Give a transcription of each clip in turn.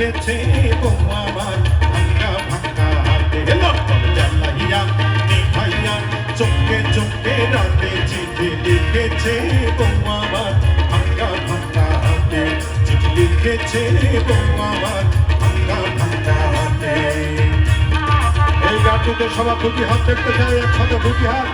কেটেছে আমার, ভাঙ্গা ভাঙ্গা হাতে। লটকন জ্বালাইয়া নিভাইয়া চোখে চোখে রাতে চিঠি লিখেছে আমার, ভাঙ্গা ভাঙ্গা হাতে। চিঠি লিখেছে আমার, ভাঙ্গা ভাঙ্গা হাতে। এই গানটিতে সবার দুটি হাত দেখতে চাই একসাথে দুটি হাত।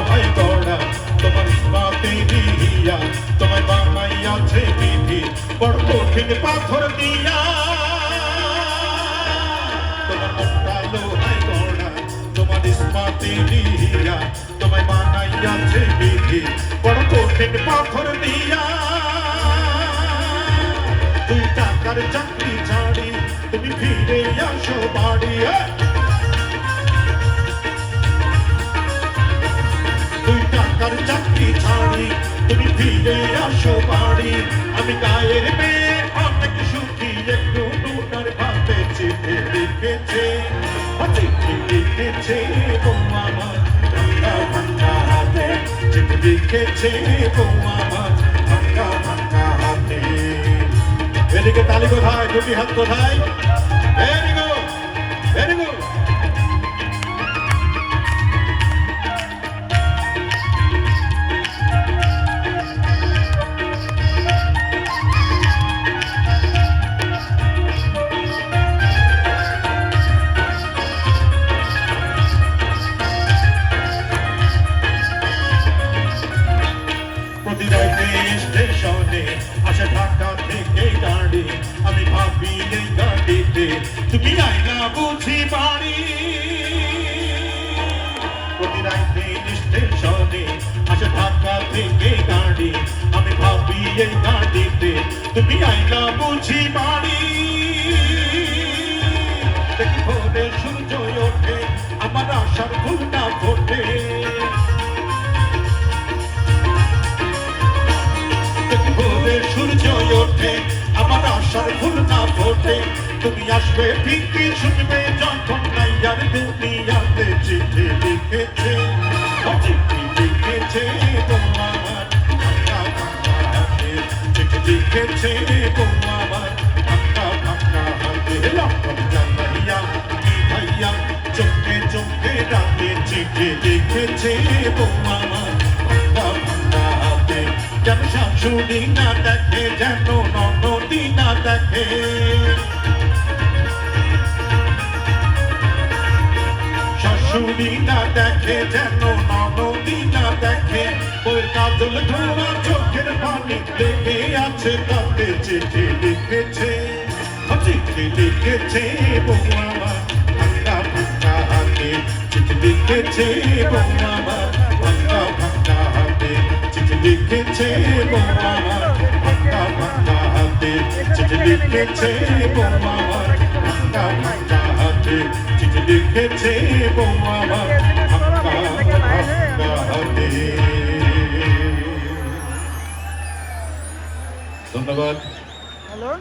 লোহাই গড়া তোমার মাতে দিয়া তোমার বানাইয়াছে বিধি, বড় কঠিন পাথর দিয়া। তোমার মনটা লোহাই গড়া তোমার ইস্মাতে দিয়া তোমায় বানাইয়াছে বিধি, বড় কঠিন পাথর দিয়া। তুই টাকার চাকরি ছাড়ি, তুমি ফিরে আসো বাড়ি ফিরে আসো বাড়ি। আমি গায়ের মেয়ে, অনেক সুখী, একটু নুনার ভাবে চিঠি লিখেছে চিঠি লিখেছে বৌমা আমার ভাঙ্গা ভাঙ্গা হাতে চিঠি লিখেছে বৌমা আমার ভাঙ্গা ভাঙ্গা হাতে। এদিকে তালি কোথায়? দুটি হাত কোথায়? রাতে স্টেশনে আসে ঢাকা থেকে গাড়ি আমি ভাবি এই গাড়িতে তুমি আইনা বুঝি আমার আশার ফুল না ফোটে তুমি আসবে ঠিকই শুনবে, যখন নাইয়ার দুনিয়াতে চিঠি লিখেছে। চিঠি লিখেছে তোমার চিঠি লিখেছে তোমার ভাঙ্গা ভাঙ্গা হাতে। লক্ষণ জানাইয়া, কি ভাইয়া, চোখে চোখে রাতে চিঠি লিখেছে তোমার যেন শাশুড়ি না দেখে যেন না দেখে। শাশুড়ি না দেখে যেন ননদি না দেখে। ওই কাজল ধোয়া চোখের পানি লেগে আছে, তাতে চিঠি লিখেছে। চিঠি লিখেছে আমার ভাঙ্গা ভাঙ্গা হাতে। চিঠি লিখেছে আমার ভাঙ্গা ভাঙ্গা হাতে। চিঠি লিখেছে আমার ভাঙ্গা ভাঙ্গা হাতে চিঠি লিখেছে আমার। ভাঙ্গা ভাঙ্গা হাতে চিঠি লিখেছে হাতে। ধন্যবাদ। হ্যালো?